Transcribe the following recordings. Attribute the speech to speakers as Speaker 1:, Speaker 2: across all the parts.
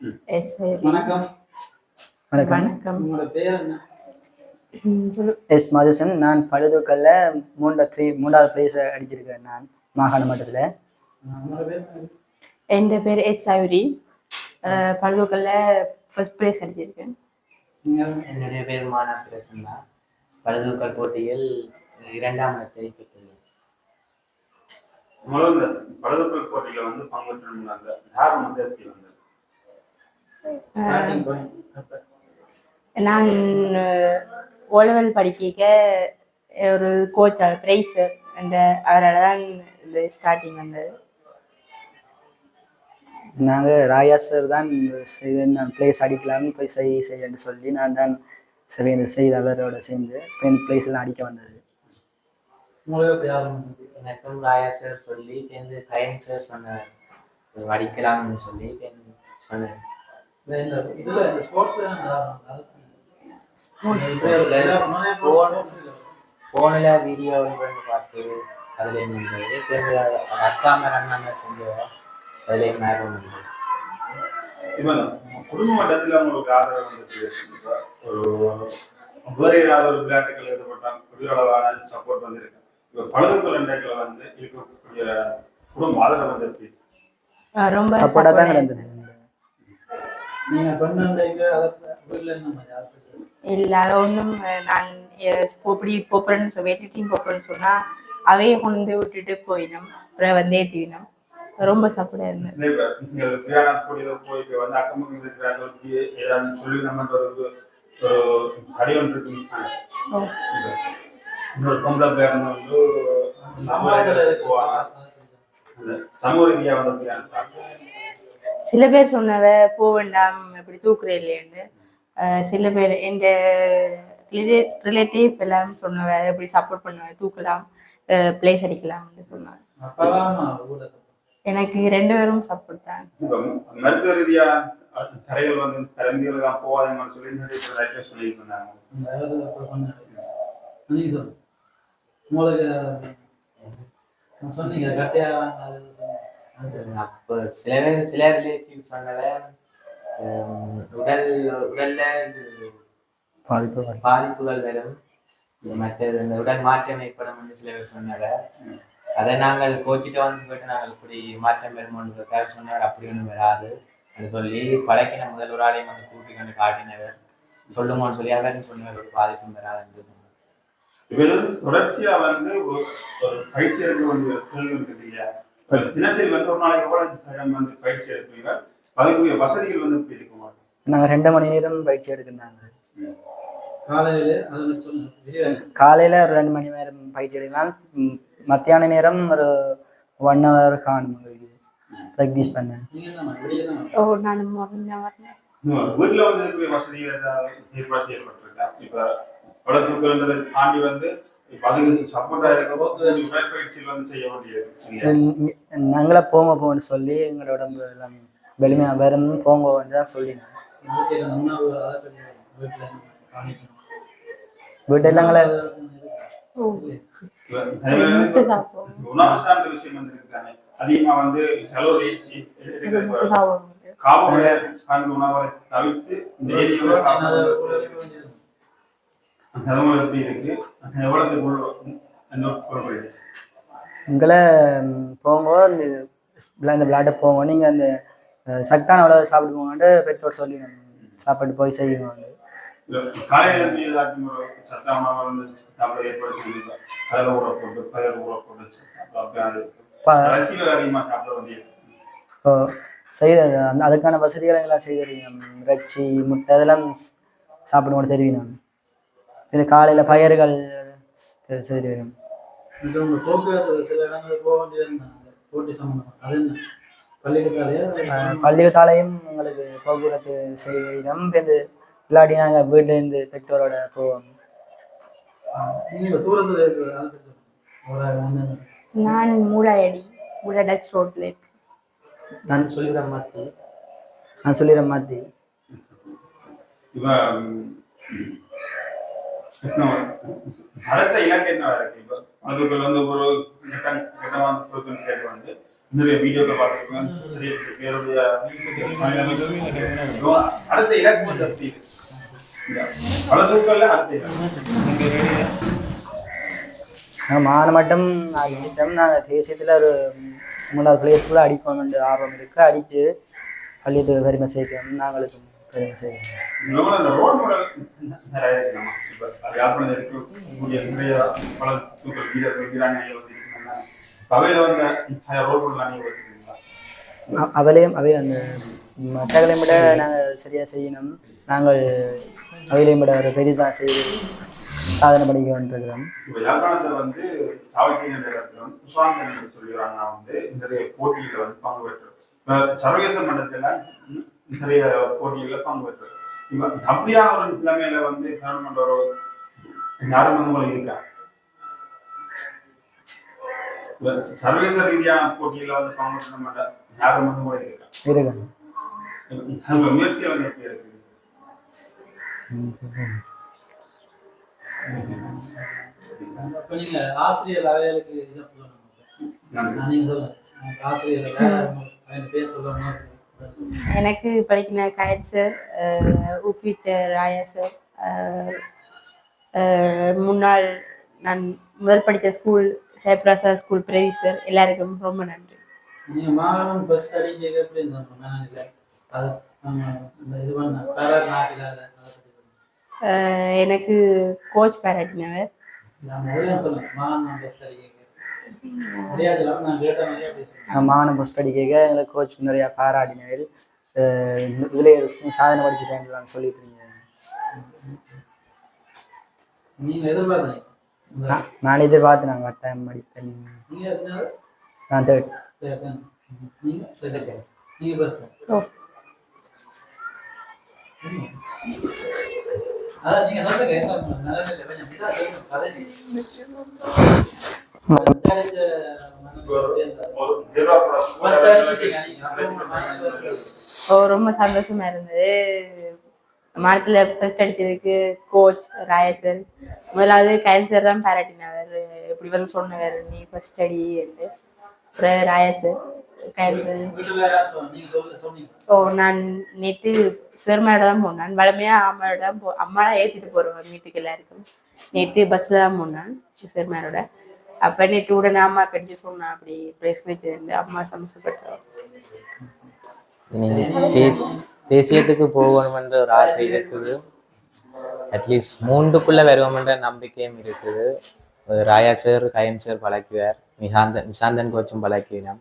Speaker 1: S
Speaker 2: வணக்கம்.
Speaker 3: வணக்கம். S Madhusan நான் பழுதுக்கல்ல மூணு த்ரீ மூணாவது ப்ரைஸ் அடிச்சிருக்கேன் நான் மாகாண மட்டத்தில்
Speaker 1: என் பேர் எஸ் சௌரி பழுதுக்கல்ல ஃபர்ஸ்ட் ப்ளேஸ் அடிச்சிருக்கேன்.
Speaker 4: என்னுடைய பேர் மானா பிரசன்னா பழுதுக்கல் போட்டியில் இரண்டாம் இடத்தை பெற்றுள்ளேன்.
Speaker 5: முதல்ல பழுதுக்கல் போட்டியில வந்து அந்த தாரம் வந்து எப்படி வந்தது?
Speaker 2: ஸ்டார்டிங் பாயிண்ட் அப்போ
Speaker 1: நான் ஓலவல் படிக்க ஒரு கோச் ப்ரைஸ் அந்த அவரால் தான் இந்த ஸ்டார்டிங் வந்தது.
Speaker 3: நாங்கள் ராயா சார் தான் இந்த செய்து நான் ப்ளேஸ் அடிக்கலாம்னு போய் செய் செய்யன்னு சொல்லி நான் தான் சரி இந்த செய்து அவரோட சேர்ந்து இப்போ இந்த ப்ளேஸ்லாம் அடிக்க வந்தது.
Speaker 2: உங்களுக்கு
Speaker 4: எனக்கும் ராயா சார் சொல்லி சேர்ந்து கயன் சார் சொன்னார். அடிக்கலாம்னு சொல்லி சொன்னேன்
Speaker 2: இதுல இந்த ஸ்போர்ட்ஸ்ல
Speaker 4: ஃபோனில் வீடியோ பண்ணி பார்த்து அதில் இருந்தது சேர்ந்து அக்காம மேலும்
Speaker 5: இப்ப இந்த குடும்ப மட்டத்துல உங்களுக்கு ஆதரவு வந்துருக்கு இப்ப ஒரு வேறு ஏதாவது ஒரு விளையாட்டுகள் ஈடுபட்டால் குதிரளவான சப்போர்ட் வந்திருக்கு. இப்ப பழுதுக்கல் ரெண்டாக்கள் வந்து இருக்கக்கூடிய குடும்ப ஆதரவு வந்து எப்படி
Speaker 1: அஹ் ரொம்ப
Speaker 3: சப்போர்ட்டாக தான் இருந்தது
Speaker 2: நீங்க பண்ண அதை வீட்டில் என்ன மாதிரி அதை பத்தி
Speaker 1: இல்லை அது ஒன்றும் நான் இப்படி போப்புறேன்னு சொல்லி டீம் போப்புறேன்னு சொன்னால் அவையே கொண்டு விட்டுட்டு போயினோம் அப்புறம் வந்து ஏற்றிவினோம் ரொம்ப
Speaker 5: போவாங்க. அந்த சமூக ரீதியா வந்து.
Speaker 1: சில பேர் சொன்னவ போக வேண்டாம் இப்படி தூக்குற இல்லையான்னு. சில பேர் என் ரிலேட்டிவ் எல்லாம் சொன்னவ இப்படி சப்போர்ட் பண்ணுவ தூக்கலாம் பிளேஸ் அடிக்கலாம்னு சொன்னாங்க. எனக்கு ரெண்டு பேரும் சப்போர்ட் தான்.
Speaker 5: மருத்துவ ரீதியா தடைகள் வந்து தரந்திகள் போவாதீங்கன்னு சொல்லி நிறைய பேர் சொல்லிட்டு இருந்தாங்க.
Speaker 2: உங்களுக்கு சொன்னீங்க கட்டையா
Speaker 4: அப்போ சில பேர் சில ரிலேட்டிவ் உடல் உடல்ல இது
Speaker 3: பாதிப்பு
Speaker 4: பாதிப்புகள் வரும் மற்றது இந்த உடல் மாற்றம் ஏற்படும் சில பேர் சொன்னால அதை நாங்கள் கோச்சிட்டு வந்து போயிட்டு நாங்கள் இப்படி மாற்றம் வருமோன்றதுக்காக சொன்னார் அப்படி ஒன்றும் வராது என்று சொல்லி பழக்கின முதல் ஒரு ஆளையும் வந்து கூட்டி கொண்டு காட்டினவர் சொல்லுமோன்னு சொல்லி அவர் சொன்னவர் ஒரு பாதிப்பும் வராது என்று சொன்னார்.
Speaker 5: இது தொடர்ச்சியா வந்து ஒரு பயிற்சி எடுக்க வேண்டிய கேள்வி இருக்கு இல்லையா தினசரி வந்து ஒரு நாளைக்கு எவ்வளவு வந்து பயிற்சி எடுப்பீங்க? அதுக்குரிய வசதிகள் வந்து எப்படி இருக்குமா
Speaker 3: நாங்கள் ரெண்டு மணி நேரம் பயிற்சி எடுக்கிறாங்க
Speaker 2: காலையில
Speaker 3: காலையில் ஒரு ரெண்டு மணி நேரம் பயிற்சி எடுக்கலாம். மத்தியான நேரம் ஒரு ஒன் ஹவர் காணும் உங்களுக்கு ப்ராக்டிஸ் பண்ண.
Speaker 1: ஓ நான்
Speaker 5: வீட்டுல வந்து வசதிகள் ஏதாவது ஏற்பாடு செய்யப்பட்டிருக்கா? இப்ப வளர்த்துக்கள்ன்றதை தாண்டி வந்து
Speaker 3: நாங்களே போங்க போன்னு சொல்லி எங்களோட உடம்பு எல்லாம் வலிமையாக வரும் போங்கன்னு தான்
Speaker 2: காணிக்கணும்
Speaker 3: வீட்டு
Speaker 5: அதிகமா வந்து கலோரி தவிர்த்து அந்த
Speaker 3: உங்களை போங்க இந்த விளா- இந்த விளையாட்டு போங்க. நீங்கள் அந்த அஹ், சத்தான அவ்வளோ சாப்பிடுவோங்கன்ட்டு பெற்றோர் சொல்லி சாப்பாடு போய் செய்யுங்க
Speaker 5: சாப்பிட்டா
Speaker 3: செய்த அதுக்கான வசதிகளை எல்லாம் செய்து தருவீங்க. ம், இறைச்சி முட்டை அதெல்லாம் சாப்பிடுவோம் தெரியும் நான் இது காலையில் பயிர்கள் செ- செய்து தருவீங்க
Speaker 2: இப்போ உங்க போக்குவரத்து
Speaker 3: செய்திடம் இந்த இல்லாட்டி நாங்கள் வீட்டிலேருந்து பெற்றோரோட போவோம்.
Speaker 1: நான் மூளையடி மூளை டச் ரோட்ல இருக்கு
Speaker 3: நான்
Speaker 4: சொல்லிவிட மாற்றி
Speaker 3: நான் சொல்லிடுறேன் மாற்றி
Speaker 5: இப்ப ம், இன்னும் அடுத்த இலக்கு என்ன இருக்கு? இப்ப அதுக்குள்ள வந்து ஒரு கட்டம் கட்டமான கேட்க வந்து நிறைய வீடியோக்கள் பார்த்துருக்கேன் அடுத்த இலக்கு கொஞ்சம் அப்படி பல தூக்கல்ல அடுத்த இலக்கு.
Speaker 3: நாங்கள் மானமட்டம் அடிச்சிட்டோம் நாங்கள் தேசியத்தில் ஒரு மூணாவது பிளேஸ்க்குள்ளே அடிக்கணும்னு ஆர்வம் இருக்குது அடித்து பள்ளியத்துக்கு பெருமை சேர்க்கணும் நாங்களுக்கும்
Speaker 5: இன்னொன்று அந்த ரோல் மாடல் நிறைய இருக்கு நம்ம இப்போ யாழ்ப்பாணத்தில் இருக்கக்கூடிய நிறைய பல தூக்கல் வீரர்கள் வீராங்கனைகள் வந்து இருக்காங்க. அவையில் வந்த ரோல் மாடல் நீங்கள் வச்சுருக்கீங்களா
Speaker 3: அவளையும் அவை அந்த மற்றவர்களையும் விட நாங்கள் சரியாக செய்யணும். நாங்கள் அவையிலையும் விட ஒரு பெரிதாக செய்து சாதனை பண்ணிக்க வேண்டியிருக்கிறோம்.
Speaker 5: இப்போ யாழ்ப்பாணத்தில் வந்து சாவக்கிய என்ற இடத்துல வந்து குஷ்வாந்தன் என்று சொல்லிடுறாங்க வந்து நிறைய போட்டியில் வந்து பங்கு பெற்று இப்போ சர்வதேச மட்டத்தில் நிறைய போட்டிகளில் பங்கு பெற்று இப்போ ஒரு நிலைமையில வந்து கவர்மெண்ட் ஒரு யாரும் வந்து உங்களுக்கு இருக்கா சர்வதேச ரீதியான போட்டியில வந்து பங்கு பெற்ற மாட்டேன் யாரும் வந்து உங்களுக்கு இருக்கா
Speaker 3: இருக்குங்க
Speaker 5: உங்க முயற்சியை வந்து எப்படி இருக்கு
Speaker 2: ஆசிரியர் அவைகளுக்கு ஆசிரியர் பேர் சொல்லணும்
Speaker 1: எனக்கு படிக்கின கயட் சார் ஊக்குவிச்ச ராயா சார் முன்னாள் நான் முதல் படித்த ஸ்கூல் ஜெயபிரசா ஸ்கூல் பிரதி சார் எல்லாருக்கும் ரொம்ப நன்றி. எனக்கு கோச் பாராட்டினவர்.
Speaker 2: மாகாணம் பஸ் அடிக்க
Speaker 3: எங்களுக்கு கோச் நிறையா பாராட்டினவர். இதில் சாதனை படிச்சுட்டேன் சொல்லிட்டு
Speaker 2: நீங்க எதிர்பார்த்தீங்க இந்த-
Speaker 3: நான் எதிர்பார்த்து நாங்கள் கட்டாயம் படிப்பேன் நான் தேர்ட்
Speaker 2: அதான் நீங்க சொல்லுங்க
Speaker 1: ஓ ரொம்ப சந்தோஷமா இருந்தது. மரத்துல ஃபர்ஸ்ட் அடிச்சதுக்கு கோச் ராயசர் முதலாவது கேன்சர் தான் பாராட்டினவர் இப்படி வந்து சொன்னவர் நீ ஃபர்ஸ்ட் அடி என்று. அப்புறம்
Speaker 2: ராயசர் கேன்சர்
Speaker 1: ஓ நான் நேற்று சிறுமையோட தான் போனேன். வளமையா அம்மாவோட தான் போ அம்மா ஏத்திட்டு ஏற்றிட்டு வீட்டுக்கு எல்லாருக்கும். நேற்று பஸ்ஸில் தான் போனேன் சிறுமையோட அப்போ நேற்று உடனே அம்மா கடிச்சு சொன்னா அப்படி ப்ரைஸ் கிடைச்சது அம்மா சந்தோஷப்பட்டோம்
Speaker 4: இனி தேஸ் தேசியத்துக்கு போகணுமென்ற ஒரு ஆசை இருக்குது. அட்லீஸ்ட் மூன்றுக்குள்ள வருவோம்ன்ற நம்பிக்கையும் இருக்குது. ஒரு ராயா சார் கயன் சார் பழக்குவார். நிசாந்தன் நிசாந்தன் கோச்சும் பழக்கினோம்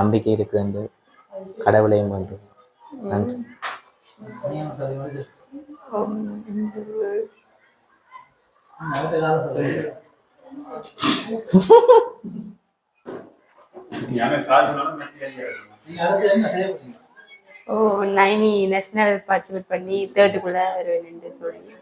Speaker 4: நம்பிக்கை இருக்குது கடவுளையும் கொண்டு. நன்றி.
Speaker 2: அடுத்த
Speaker 1: ஓ நைனி நேஷனல் பார்ட்டிசிபேட் பண்ணி தேர்ட்டுக்குள்ளே வருவேன்னு சொல்லி.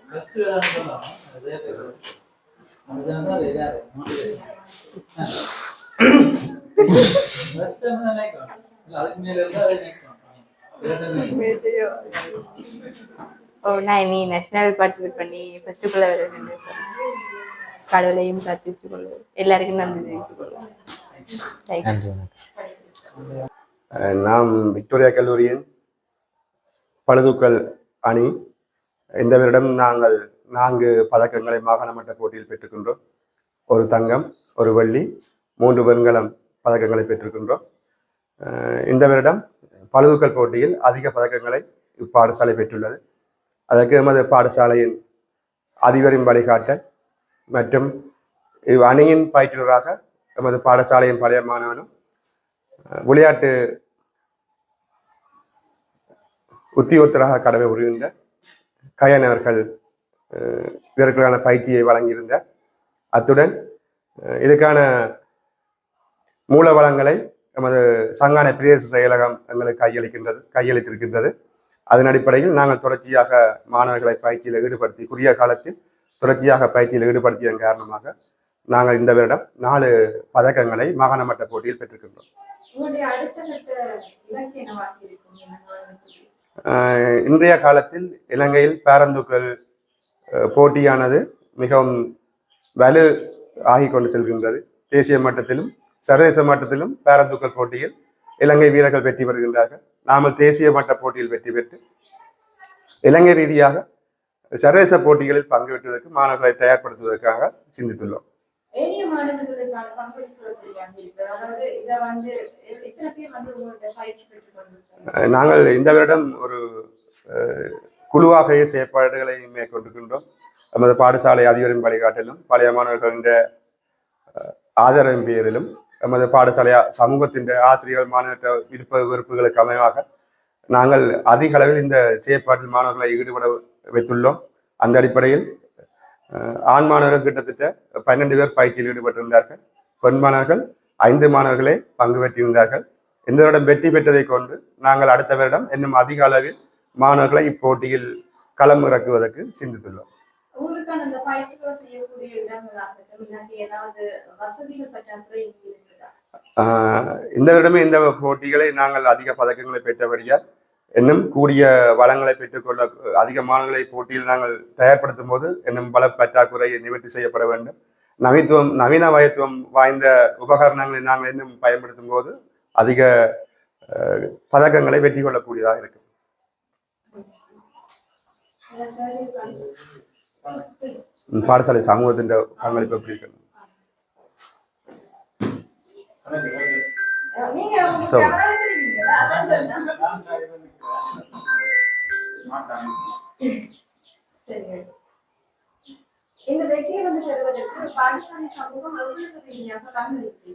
Speaker 1: ஓ நைனி நேஷனல் பார்ட்டிசிபேட் பண்ணி ஃபர்ஸ்ட்டுக்குள்ளே வருவேன் கடவுளையும் பிரார்த்தித்துக் கொள்வேன் எல்லாருக்கும் நன்றி தெரிவித்துக்
Speaker 6: அஹ் நாம் விக்டோரியா கல்லூரியின் பளுதூக்கல் அணி. இந்த வருடம் நாங்கள் நான்கு பதக்கங்களை மாகாண மட்ட போட்டியில் பெற்றுக்கின்றோம் ஒரு தங்கம் ஒரு வெள்ளி மூன்று வெண்கலம் பதக்கங்களை பெற்றிருக்கின்றோம் இந்த வருடம் பளுதூக்கல் போட்டியில் அதிக பதக்கங்களை இப்பாடசாலை பெற்றுள்ளது. அதற்கு எமது பாடசாலையின் அதிபரின் வழிகாட்டல் மற்றும் இவ் அணியின் பயிற்றுனராக எமது பாடசாலையின் பழைய மாணவனும் விளையாட்டு உத்தியோகத்தராக கடமை புரிகின்ற கயன் அவர்கள் இவர்களுக்கான பயிற்சியை வழங்கியிருந்தார் அத்துடன் இதுக்கான மூல வளங்களை எமது சங்கான பிரதேச செயலகம் எங்களுக்கு கையளிக்கின்றது கையளித்திருக்கின்றது. அதன் அடிப்படையில் நாங்கள் தொடர்ச்சியாக மாணவர்களை பயிற்சியில் ஈடுபடுத்தி குறுகிய காலத்தில் தொடர்ச்சியாக பயிற்சியில் ஈடுபடுத்தியதன் காரணமாக நாங்கள் இந்த வருடம் நாலு பதக்கங்களை மாகாண மட்ட போட்டியில் பெற்றிருக்கின்றோம். இன்றைய காலத்தில் இலங்கையில் பேரந்தூக்கல் அஹ், போட்டியானது மிகவும் வலு ஆகி கொண்டு செல்கின்றது. தேசிய மட்டத்திலும் சர்வதேச மட்டத்திலும் பேரந்தூக்கல் போட்டியில் இலங்கை வீரர்கள் வெற்றி பெறுகின்றார்கள். நாமல் தேசிய மட்ட போட்டியில் வெற்றி பெற்று இலங்கை ரீதியாக சர்வதேச போட்டிகளில் பங்கு பெற்றுவதற்கு மாணவர்களை தயார்படுத்துவதற்காக சிந்தித்துள்ளோம். நாங்கள் இந்த வருடம் ஒரு குழுவாக செயற்பாடுகளை மேற்கொண்டிருக்கின்றோம். நமது பாடசாலை அதிபரின் வழிகாட்டிலும் பழைய மாணவர்களின் ஆதரவின் பேரிலும் நமது பாடசாலை சமூகத்தின் ஆசிரியர்கள் மாணவர்கள் விருப்ப வெறுப்புகளுக்கு அமைவாக நாங்கள் அதிக அளவில் இந்த செயற்பாட்டில் மாணவர்களை ஈடுபட வைத்துள்ளோம். அந்த அடிப்படையில் ஆண் மாணவர்கள் கிட்டத்தட்ட பன்னெண்டு பேர் பயிற்சியில் ஈடுபட்டிருந்தார்கள். பெண் மாணவர்கள் ஐந்து மாணவர்களே பங்கு பெற்றிருந்தார்கள். இந்த வருடம் வெற்றி பெற்றதை கொண்டு நாங்கள் அடுத்த வருடம் இன்னும் அதிக அளவில் மாணவர்களை இப்போட்டியில் களம் இறக்குவதற்கு சிந்தித்துள்ளோம். இந்த வருடமே இந்த போட்டிகளை நாங்கள் அதிக பதக்கங்களை பெற்றபடியால் இன்னும் கூடிய வளங்களை பெற்றுக்கொள்ள அதிக மாணவர்களை போட்டியில் நாங்கள் தயார்படுத்தும் போது இன்னும் பல பற்றாக்குறை நிவர்த்தி செய்யப்பட வேண்டும். நவீத்துவம் நவீன வயத்துவம் வாய்ந்த உபகரணங்களை நாங்கள் இன்னும் பயன்படுத்தும் போது அதிக பதக்கங்களை வெற்றி கொள்ளக்கூடியதாக இருக்கும். பாடசாலை சமூகத்தின் பங்களிப்பு எப்படி இருக்கு?
Speaker 7: இந்த வெற்றியை வந்து பெறுவதற்கு பாடசாலை சமூகம் எவ்வளவு ரீதியாக பங்களிச்சு.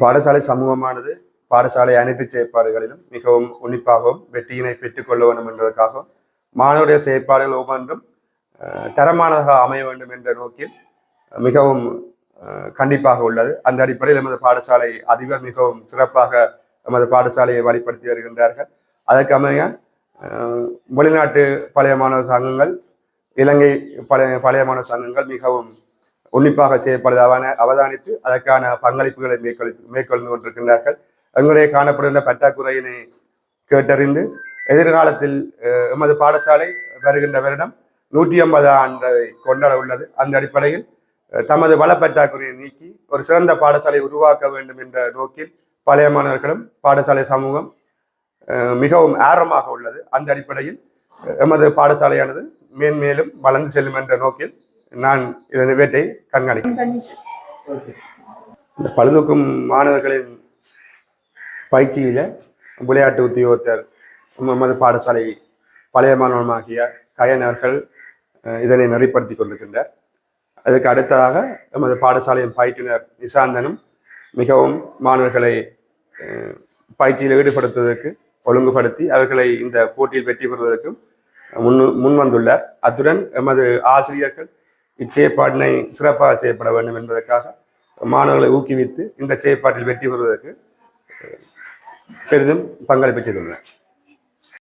Speaker 6: பாடசாலை சமூகமானது பாடசாலை அனைத்து செயற்பாடுகளிலும் மிகவும் உன்னிப்பாகவும் வெற்றியினை பெற்றுக்கொள்ள வேண்டும் என்பதற்காகவும் மாணவருடைய செயற்பாடுகள் ஒவ்வொன்றும் தரமானதாக அமைய வேண்டும் என்ற நோக்கில் மிகவும் கண்டிப்பாக உள்ளது. அந்த அடிப்படையில் எமது பாடசாலை அதிபர் மிகவும் சிறப்பாக எமது பாடசாலையை வழிப்படுத்தி வருகின்றார்கள். அதற்கு அமைய வெளிநாட்டு பழைய மாணவர் சங்கங்கள் இலங்கை பழைய பழைய மாணவர் சங்கங்கள் மிகவும் உன்னிப்பாக செய்யப்படுவதை அவதானித்து அதற்கான பங்களிப்புகளை மேற்கொள் மேற்கொண்டு கொண்டிருக்கின்றார்கள். எங்களுடைய காணப்படுகின்ற பற்றாக்குறையினை கேட்டறிந்து எதிர்காலத்தில் எமது பாடசாலை வருகின்ற வருடம் நூற்றி ஐம்பது ஆண்டை கொண்டாட உள்ளது. அந்த அடிப்படையில் தமது வள நீக்கி ஒரு சிறந்த பாடசாலை உருவாக்க வேண்டும் என்ற நோக்கில் பழைய மாணவர்களும் பாடசாலை சமூகம் மிகவும் ஆர்வமாக உள்ளது. அந்த அடிப்படையில் எமது பாடசாலையானது மேன்மேலும் வளர்ந்து செல்லும் என்ற நோக்கில் நான் இதன் வேட்டை கண்காணிக்கிறேன். இந்த பழுதூக்கும் மாணவர்களின் பயிற்சியில் விளையாட்டு உத்தியோகத்தர் நமது பாடசாலை பழைய மாணவமாகிய கயனர்கள் அவர்கள் இதனை நெறிப்படுத்தி கொண்டிருக்கின்றார். அதுக்கு அடுத்ததாக நமது பாடசாலையின் பயிற்றுனர் நிசாந்தனும் மிகவும் மாணவர்களை பயிற்சியில் ஈடுபடுத்துவதற்கு ஒழுங்குபடுத்தி அவர்களை இந்த போட்டியில் வெற்றி பெறுவதற்கும் முன் முன் வந்துள்ளார் அத்துடன் எமது ஆசிரியர்கள் இச்செயற்பாட்டினை சிறப்பாக செய்யப்பட வேண்டும் என்பதற்காக மாணவர்களை ஊக்குவித்து இந்த செயற்பாட்டில் வெற்றி பெறுவதற்கு பெரிதும் பங்களிப்பு செய்துள்ளனர்.